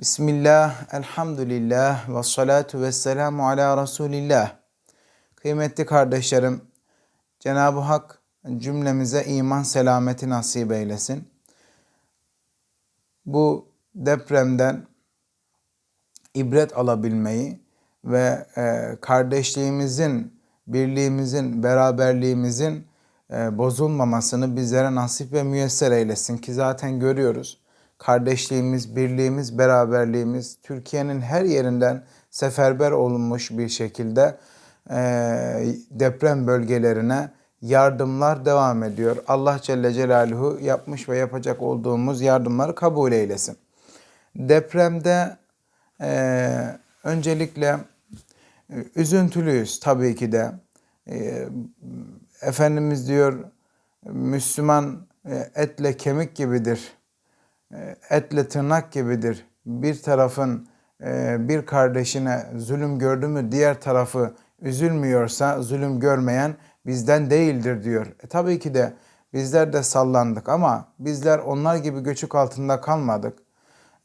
Bismillah, elhamdülillah ve salatu ve selamu ala Resulillah. Kıymetli kardeşlerim, Cenab-ı Hak cümlemize iman selameti nasip eylesin. Bu depremden ibret alabilmeyi ve e, kardeşliğimizin, birliğimizin, beraberliğimizin e, bozulmamasını bizlere nasip ve müyesser eylesin ki zaten görüyoruz kardeşliğimiz, birliğimiz, beraberliğimiz Türkiye'nin her yerinden seferber olunmuş bir şekilde e, deprem bölgelerine yardımlar devam ediyor. Allah Celle Celaluhu yapmış ve yapacak olduğumuz yardımları kabul eylesin. Depremde e, öncelikle e, üzüntülüyüz tabii ki de. E, Efendimiz diyor Müslüman e, etle kemik gibidir etle tırnak gibidir. Bir tarafın e, bir kardeşine zulüm gördü mü diğer tarafı üzülmüyorsa zulüm görmeyen bizden değildir diyor. E, tabii ki de bizler de sallandık ama bizler onlar gibi göçük altında kalmadık.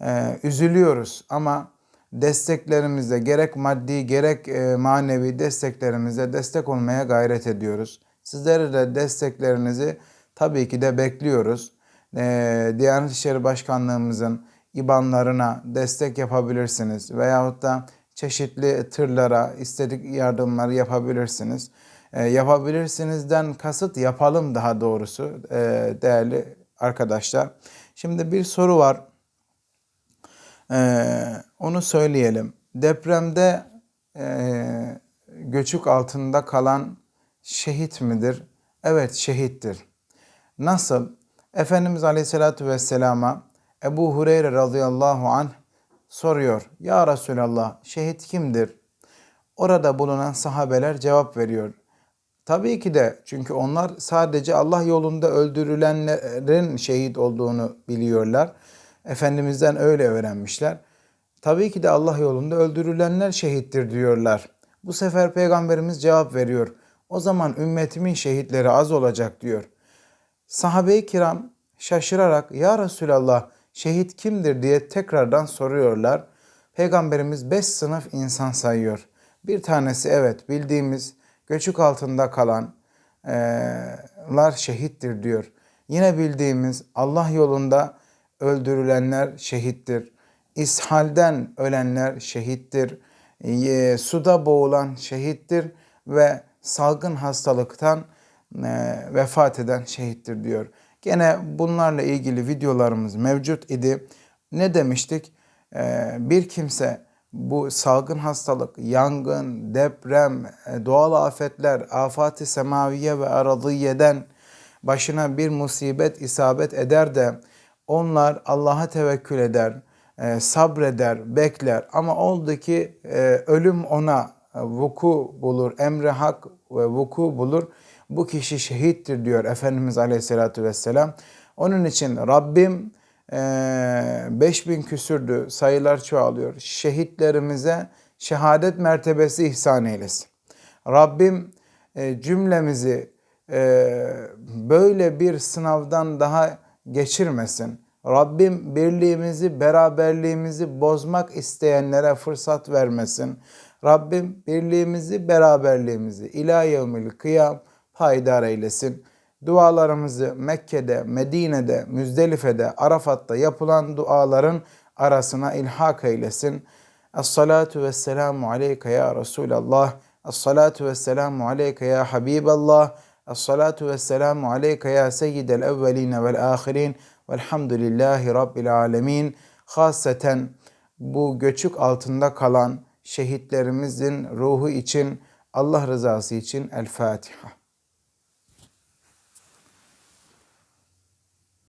E, üzülüyoruz ama desteklerimizde gerek maddi gerek e, manevi desteklerimizde destek olmaya gayret ediyoruz. Sizlere de desteklerinizi tabii ki de bekliyoruz e, Diyanet İşleri Başkanlığımızın IBAN'larına destek yapabilirsiniz. Veyahut da çeşitli tırlara istedik yardımları yapabilirsiniz. E, yapabilirsinizden kasıt yapalım daha doğrusu e, değerli arkadaşlar. Şimdi bir soru var. E, onu söyleyelim. Depremde e, göçük altında kalan şehit midir? Evet şehittir. Nasıl? Efendimiz Aleyhisselatü Vesselam'a Ebu Hureyre radıyallahu anh soruyor. Ya Resulallah şehit kimdir? Orada bulunan sahabeler cevap veriyor. Tabii ki de çünkü onlar sadece Allah yolunda öldürülenlerin şehit olduğunu biliyorlar. Efendimizden öyle öğrenmişler. Tabii ki de Allah yolunda öldürülenler şehittir diyorlar. Bu sefer peygamberimiz cevap veriyor. O zaman ümmetimin şehitleri az olacak diyor. Sahabe-i kiram şaşırarak ya Resulallah şehit kimdir diye tekrardan soruyorlar. Peygamberimiz beş sınıf insan sayıyor. Bir tanesi evet bildiğimiz göçük altında kalanlar şehittir diyor. Yine bildiğimiz Allah yolunda öldürülenler şehittir. İshalden ölenler şehittir. Suda boğulan şehittir ve salgın hastalıktan e, vefat eden şehittir diyor. Gene bunlarla ilgili videolarımız mevcut idi. Ne demiştik? E, bir kimse bu salgın hastalık, yangın, deprem, e, doğal afetler, afati semaviye ve aradiyeden başına bir musibet isabet eder de onlar Allah'a tevekkül eder, sabreder, bekler ama oldu ki ölüm ona vuku bulur, emri hak ve vuku bulur bu kişi şehittir diyor Efendimiz Aleyhisselatü Vesselam. Onun için Rabbim e, 5000 küsürdü sayılar çoğalıyor. Şehitlerimize şehadet mertebesi ihsan eylesin. Rabbim e, cümlemizi e, böyle bir sınavdan daha geçirmesin. Rabbim birliğimizi, beraberliğimizi bozmak isteyenlere fırsat vermesin. Rabbim birliğimizi, beraberliğimizi ila yevmil kıyam payidar eylesin. Dualarımızı Mekke'de, Medine'de, Müzdelife'de, Arafat'ta yapılan duaların arasına ilhak eylesin. Es-salatu ve selamu aleyke ya Resulallah. Es-salatu ve selamu aleyke ya Habiballah. Es-salatu ve selamu aleyke ya seyyidel evveline vel ahirin. Velhamdülillahi Rabbil alemin. Haseten bu göçük altında kalan şehitlerimizin ruhu için Allah rızası için El Fatiha.